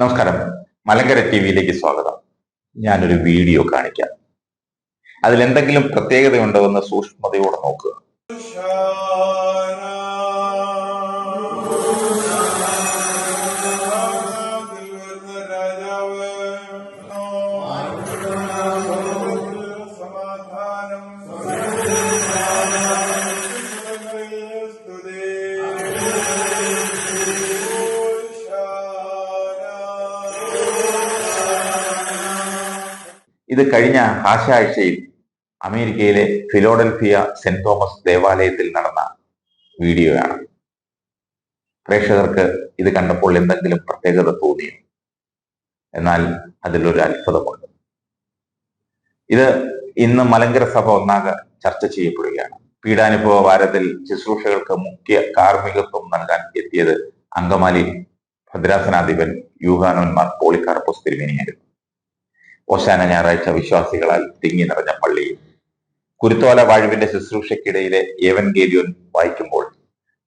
നമസ്കാരം. മലങ്കര ടി വിയിലേക്ക് സ്വാഗതം. ഞാനൊരു വീഡിയോ കാണിക്കാം. അതിലെന്തെങ്കിലും പ്രത്യേകതയുണ്ടോ എന്ന് സൂക്ഷ്മതയോടെ നോക്കുക. ഇത് കഴിഞ്ഞ ആഴ്ചയിൽ അമേരിക്കയിലെ ഫിലോഡൽഫിയ സെന്റ് തോമസ് ദേവാലയത്തിൽ നടന്ന വീഡിയോയാണ് പ്രേക്ഷകർക്ക് ഇത് കണ്ടപ്പോൾ എന്തെങ്കിലും പ്രത്യേകത തോന്നിയോ? എന്നാൽ അതിലൊരു അത്ഭുതമുണ്ട്. ഇത് ഇന്ന് മലങ്കര സഭ ഒന്നാകെ ചർച്ച ചെയ്യപ്പെടുകയാണ്. പീഡാനുഭവ വാരത്തിൽ ശുശ്രൂഷകൾക്ക് മുഖ്യ കാർമ്മികത്വം നൽകാൻ എത്തിയത് അങ്കമാലി ഭദ്രാസനാധിപൻ യൂഹാനോന്മാർ പോളിക്കാർപ്പോസ് തിരുമേനിയായിരുന്നു. ഓശാന ഞായറാഴ്ച വിശ്വാസികളാൽ തിങ്ങി നിറഞ്ഞ പള്ളിയിൽ കുരുത്തോല വാഴുവിന്റെ ശുശ്രൂഷയ്ക്കിടയിലെ ഏവൻഗേലിയോൻ വായിക്കുമ്പോൾ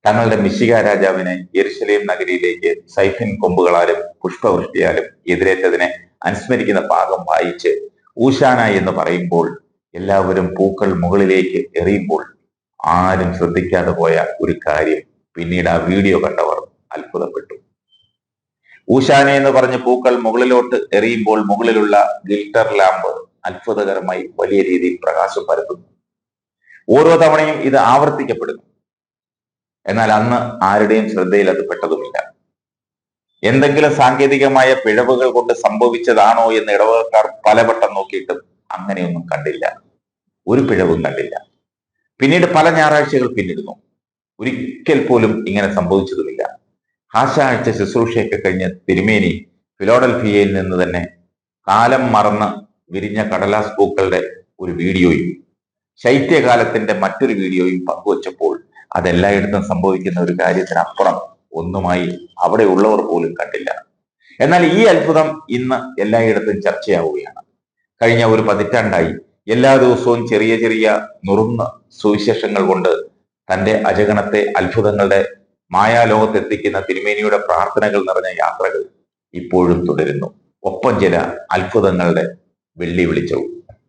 തങ്ങളുടെ മിശിക രാജാവിനെ യെരുശലേം നഗരിയിലേക്ക് സൈഫിൻ കൊമ്പുകളാലും പുഷ്പവൃഷ്ടിയാലും എതിരേറ്റതിനെ അനുസ്മരിക്കുന്ന ഭാഗം വായിച്ച് ഊശാന എന്ന് പറയുമ്പോൾ എല്ലാവരും പൂക്കൾ മുകളിലേക്ക് എറിയുമ്പോൾ ആരും ശ്രദ്ധിക്കാതെ പോയ ഒരു കാര്യം പിന്നീട് ആ വീഡിയോ കണ്ടവർ അത്ഭുതപ്പെട്ടു. ഊശാന എന്ന് പറഞ്ഞ് പൂക്കൾ മുകളിലോട്ട് എറിയുമ്പോൾ മുകളിലുള്ള ഗിൽട്ടർ ലാമ്പ് അത്ഭുതകരമായി വലിയ രീതിയിൽ പ്രകാശം പരത്തുന്നു. ഓരോ തവണയും ഇത് ആവർത്തിക്കപ്പെടുന്നു. എന്നാൽ അന്ന് ആരുടെയും ശ്രദ്ധയിൽ അത് പെട്ടതുമില്ല. എന്തെങ്കിലും സാങ്കേതികമായ പിഴവുകൾ കൊണ്ട് സംഭവിച്ചതാണോ എന്ന് ഇടവകക്കാർ പലവട്ടം നോക്കിയിട്ടും അങ്ങനെയൊന്നും കണ്ടില്ല. ഒരു പിഴവും കണ്ടില്ല. പിന്നീട് പല ഞായറാഴ്ചകൾ പിന്നിടുന്നു. ഒരിക്കൽ പോലും ഇങ്ങനെ സംഭവിച്ചതുമില്ല ആശാഴ്ച ശുശ്രൂഷയൊക്കെ കഴിഞ്ഞ് തിരുമേനി ഫിലോഡൽഫിയയിൽ നിന്ന് തന്നെ കാലം മറന്ന് വിരിഞ്ഞ കടലാസ് പൂക്കളുടെ ഒരു വീഡിയോയും ശൈത്യകാലത്തിന്റെ മറ്റൊരു വീഡിയോയും പങ്കുവച്ചപ്പോൾ അതെല്ലായിടത്തും സംഭവിക്കുന്ന ഒരു കാര്യത്തിനപ്പുറം ഒന്നുമായി അവിടെ ഉള്ളവർ പോലും കണ്ടില്ല. എന്നാൽ ഈ അത്ഭുതം ഇന്ന് എല്ലായിടത്തും ചർച്ചയാവുകയാണ്. കഴിഞ്ഞ ഒരു പതിറ്റാണ്ടായി എല്ലാ ദിവസവും ചെറിയ ചെറിയ നുറുന്ന സുവിശേഷങ്ങൾ കൊണ്ട് തന്റെ അജഗണത്തെ അത്ഭുതങ്ങളുടെ മായാലോകത്തെത്തിക്കുന്ന തിരുമേനിയുടെ പ്രാർത്ഥനകൾ നിറഞ്ഞ യാത്രകൾ ഇപ്പോഴും തുടരുന്നു. ഒപ്പം ചില അത്ഭുതങ്ങളുടെ വെള്ളി വിളിച്ചവും.